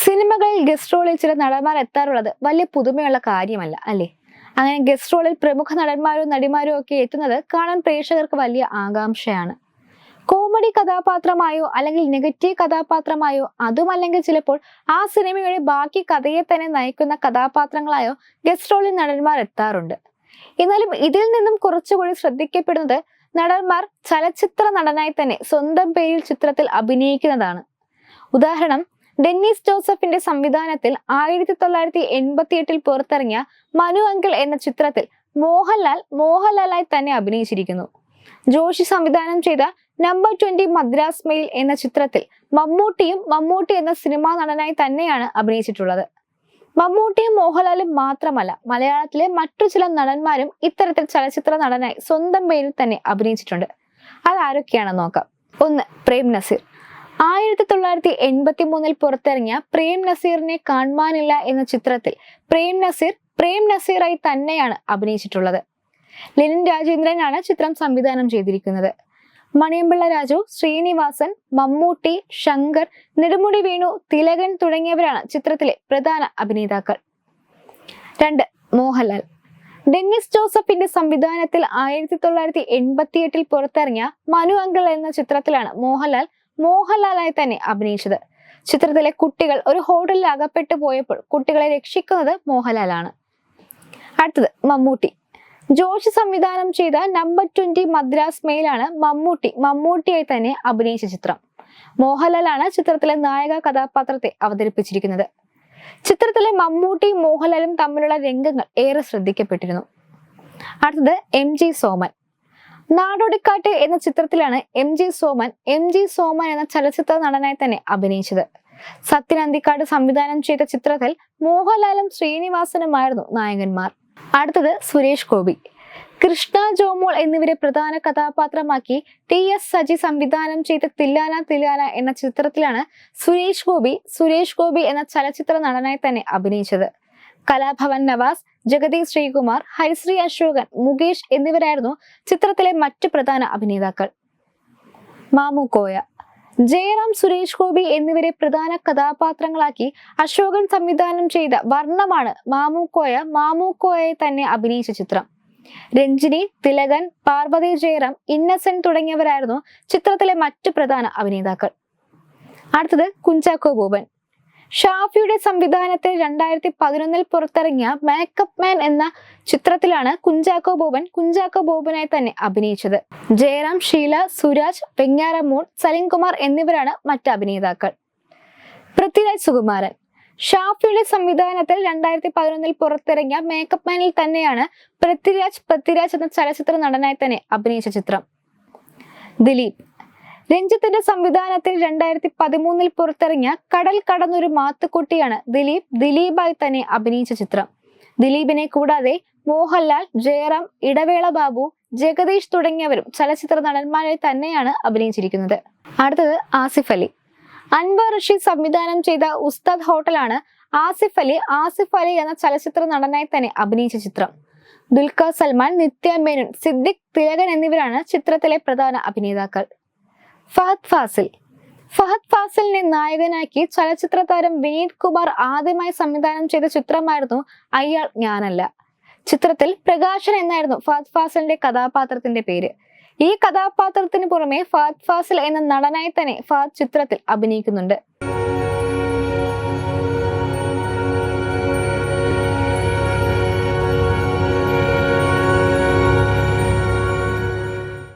സിനിമകളിൽ ഗസ്റ്റ് റോളിൽ ചില നടന്മാർ എത്താറുള്ളത് വലിയ പുതുമയുള്ള കാര്യമല്ല അല്ലേ? അങ്ങനെ ഗസ്റ്റ് റോളിൽ പ്രമുഖ നടന്മാരോ നടിമാരോ ഒക്കെ എത്തുന്നത് കാണാൻ പ്രേക്ഷകർക്ക് വലിയ ആകാംക്ഷയാണ്. കോമഡി കഥാപാത്രമായോ അല്ലെങ്കിൽ നെഗറ്റീവ് കഥാപാത്രമായോ അതുമല്ലെങ്കിൽ ചിലപ്പോൾ ആ സിനിമയുടെ ബാക്കി കഥയെ തന്നെ നയിക്കുന്ന കഥാപാത്രങ്ങളായോ ഗസ്റ്റ് റോളിൽ നടന്മാർ എത്താറുണ്ട്. എന്നാലും ഇതിൽ നിന്നും കുറച്ചുകൂടി ശ്രദ്ധിക്കപ്പെടുന്നത് നടന്മാർ ചലച്ചിത്ര നടനായി തന്നെ സ്വന്തം പേരിൽ ചിത്രത്തിൽ അഭിനയിക്കുന്നതാണ്. ഉദാഹരണം ഡെന്നിസ് ജോസഫിന്റെ സംവിധാനത്തിൽ ആയിരത്തി തൊള്ളായിരത്തി എൺപത്തി എട്ടിൽ പുറത്തിറങ്ങിയ മനു അങ്കിൾ എന്ന ചിത്രത്തിൽ മോഹൻലാൽ മോഹൻലാലായി തന്നെ അഭിനയിച്ചിരിക്കുന്നു. ജോഷി സംവിധാനം ചെയ്ത നമ്പർ ട്വന്റി മദ്രാസ് മെയിൽ എന്ന ചിത്രത്തിൽ മമ്മൂട്ടിയും മമ്മൂട്ടി എന്ന സിനിമാ നടനായി തന്നെയാണ് അഭിനയിച്ചിട്ടുള്ളത്. മമ്മൂട്ടിയും മോഹൻലാലും മാത്രമല്ല മലയാളത്തിലെ മറ്റു ചില നടന്മാരും ഇത്തരത്തിൽ ചലച്ചിത്ര നടനായി സ്വന്തം പേരിൽ തന്നെ അഭിനയിച്ചിട്ടുണ്ട്. അതാരൊക്കെയാണെന്ന് നോക്കാം. ഒന്ന് പ്രേം നസീർ. ആയിരത്തി തൊള്ളായിരത്തി എൺപത്തി മൂന്നിൽ പുറത്തിറങ്ങിയ പ്രേം നസീറിനെ കാണുവാനില്ല എന്ന ചിത്രത്തിൽ പ്രേം നസീർ പ്രേം നസീറായി തന്നെയാണ് അഭിനയിച്ചിട്ടുള്ളത്. ലെനിൻ രാജേന്ദ്രനാണ് ചിത്രം സംവിധാനം ചെയ്തിരിക്കുന്നത്. മണിയമ്പിള്ള രാജു ശ്രീനിവാസൻ മമ്മൂട്ടി ശങ്കർ നെടുമുടി വേണു തിലകൻ തുടങ്ങിയവരാണ് ചിത്രത്തിലെ പ്രധാന അഭിനേതാക്കൾ. രണ്ട് മോഹൻലാൽ. ഡെന്നിസ് ജോസഫിന്റെ സംവിധാനത്തിൽ ആയിരത്തി തൊള്ളായിരത്തി എൺപത്തി എട്ടിൽ പുറത്തിറങ്ങിയ മനു അങ്കിൾ എന്ന ചിത്രത്തിലാണ് മോഹൻലാൽ മോഹൻലാലായി തന്നെ അഭിനയിച്ചത്. ചിത്രത്തിലെ കുട്ടികൾ ഒരു ഹോട്ടലിൽ അകപ്പെട്ടു പോയപ്പോൾ കുട്ടികളെ രക്ഷിക്കുന്നത് മോഹൻലാലാണ്. അടുത്തത് മമ്മൂട്ടി. ജോഷി സംവിധാനം ചെയ്ത നമ്പർ ട്വന്റി മദ്രാസ് മെയിലാണ് മമ്മൂട്ടി മമ്മൂട്ടിയായി തന്നെ അഭിനയിച്ച ചിത്രം. മോഹൻലാലാണ് ചിത്രത്തിലെ നായക കഥാപാത്രത്തെ അവതരിപ്പിച്ചിരിക്കുന്നത്. ചിത്രത്തിലെ മമ്മൂട്ടിയും മോഹൻലാലും തമ്മിലുള്ള രംഗങ്ങൾ ഏറെ ശ്രദ്ധിക്കപ്പെട്ടിരുന്നു. അടുത്തത് എം ജി സോമൻ. നാടോടിക്കാറ്റ് എന്ന ചിത്രത്തിലാണ് M G Soman M G Soman എന്ന ചലച്ചിത്ര നടനായി തന്നെ അഭിനയിച്ചത്. സത്യൻ അന്തിക്കാട് സംവിധാനം ചെയ്ത ചിത്രത്തിൽ മോഹൻലാലും ശ്രീനിവാസനുമായിരുന്നു നായകന്മാർ. അടുത്തത് സുരേഷ് ഗോപി. കൃഷ്ണ ജോമോൾ എന്നിവരെ പ്രധാന കഥാപാത്രമാക്കി ടി എസ് സജി സംവിധാനം ചെയ്ത തില്ലാന തില്ലാന എന്ന ചിത്രത്തിലാണ് സുരേഷ് ഗോപി സുരേഷ് ഗോപി എന്ന ചലച്ചിത്ര നടനായി തന്നെ അഭിനയിച്ചത്. കലാഭവൻ നവാസ് ജഗതി ശ്രീകുമാർ ഹരിശ്രീ അശോകൻ മുകേഷ് എന്നിവരായിരുന്നു ചിത്രത്തിലെ മറ്റു പ്രധാന അഭിനേതാക്കൾ. മാമുക്കോയ കോയ ജയറാം സുരേഷ് ഗോപി എന്നിവരെ പ്രധാന കഥാപാത്രങ്ങളാക്കി അശോകൻ സംവിധാനം ചെയ്ത വർണമാണ് മാമുക്കോയ മാമുക്കോയെ തന്നെ അഭിനയിച്ച ചിത്രം. രഞ്ജിനി തിലകൻ പാർവതി ജയറാം ഇന്നസെന്റ് തുടങ്ങിയവരായിരുന്നു ചിത്രത്തിലെ മറ്റു പ്രധാന അഭിനേതാക്കൾ. അടുത്തത് കുഞ്ചാക്കോ ബോബൻ. ഷാഫിയുടെ സംവിധാനത്തിൽ രണ്ടായിരത്തി പതിനൊന്നിൽ പുറത്തിറങ്ങിയ മേക്കപ്പ് മാൻ എന്ന ചിത്രത്തിലാണ് കുഞ്ചാക്കോ ബോബൻ കുഞ്ചാക്കോ ബോബനായി തന്നെ അഭിനയിച്ചത്. ജയറാം ഷീല സുരാജ് വെങ്ങാറമൂൺ സലിംകുമാർ എന്നിവരാണ് മറ്റ് അഭിനേതാക്കൾ. പൃഥ്വിരാജ് സുകുമാരൻ. ഷാഫിയുടെ സംവിധാനത്തിൽ രണ്ടായിരത്തി പതിനൊന്നിൽ പുറത്തിറങ്ങിയ മേക്കപ്പ് മാനിൽ തന്നെയാണ് പൃഥ്വിരാജ് പൃഥ്വിരാജ് എന്ന ചലച്ചിത്ര നടനായി തന്നെ അഭിനയിച്ച ചിത്രം. ദിലീപ്. രഞ്ജിത്തിന്റെ സംവിധാനത്തിൽ രണ്ടായിരത്തി പതിമൂന്നിൽ പുറത്തിറങ്ങിയ കടൽ കടന്നൊരു മാത്തുക്കുട്ടിയാണ് ദിലീപ്. ദിലീപായി തന്നെ അഭിനയിച്ച ചിത്രം. ദിലീപിനെ കൂടാതെ മോഹൻലാൽ ജയറാം ഇടവേള ബാബു ജഗദീഷ് തുടങ്ങിയവരും ചലച്ചിത്ര നടന്മാരെ തന്നെയാണ് അഭിനയിച്ചിരിക്കുന്നത്. അടുത്തത് ആസിഫ് അലി. അൻവർ റഷീദ് സംവിധാനം ചെയ്ത ഉസ്താദ് ഹോട്ടലാണ് ആസിഫ് അലി ആസിഫ് അലി എന്ന ചലച്ചിത്ര നടനായി തന്നെ അഭിനയിച്ച ചിത്രം. ദുൽഖർ സൽമാൻ നിത്യ മേനോൻ സിദ്ദിഖ് തിലകൻ എന്നിവരാണ് ചിത്രത്തിലെ പ്രധാന അഭിനേതാക്കൾ. ഫഹദ് ഫാസിൽ. ഫഹദ് ഫാസിലിനെ നായകനാക്കി ചലച്ചിത്ര താരം വിനീത് കുമാർ ആദ്യമായി സംവിധാനം ചെയ്ത ചിത്രമായിരുന്നു അയാൾ ഞാനല്ല. ചിത്രത്തിൽ പ്രകാശൻ എന്നായിരുന്നു ഫഹദ് ഫാസിലിന്റെ കഥാപാത്രത്തിന്റെ പേര്. ഈ കഥാപാത്രത്തിന് പുറമെ ഫഹദ് ഫാസിൽ എന്ന നടനായി തന്നെ ഫഹദ് ചിത്രത്തിൽ അഭിനയിക്കുന്നുണ്ട്.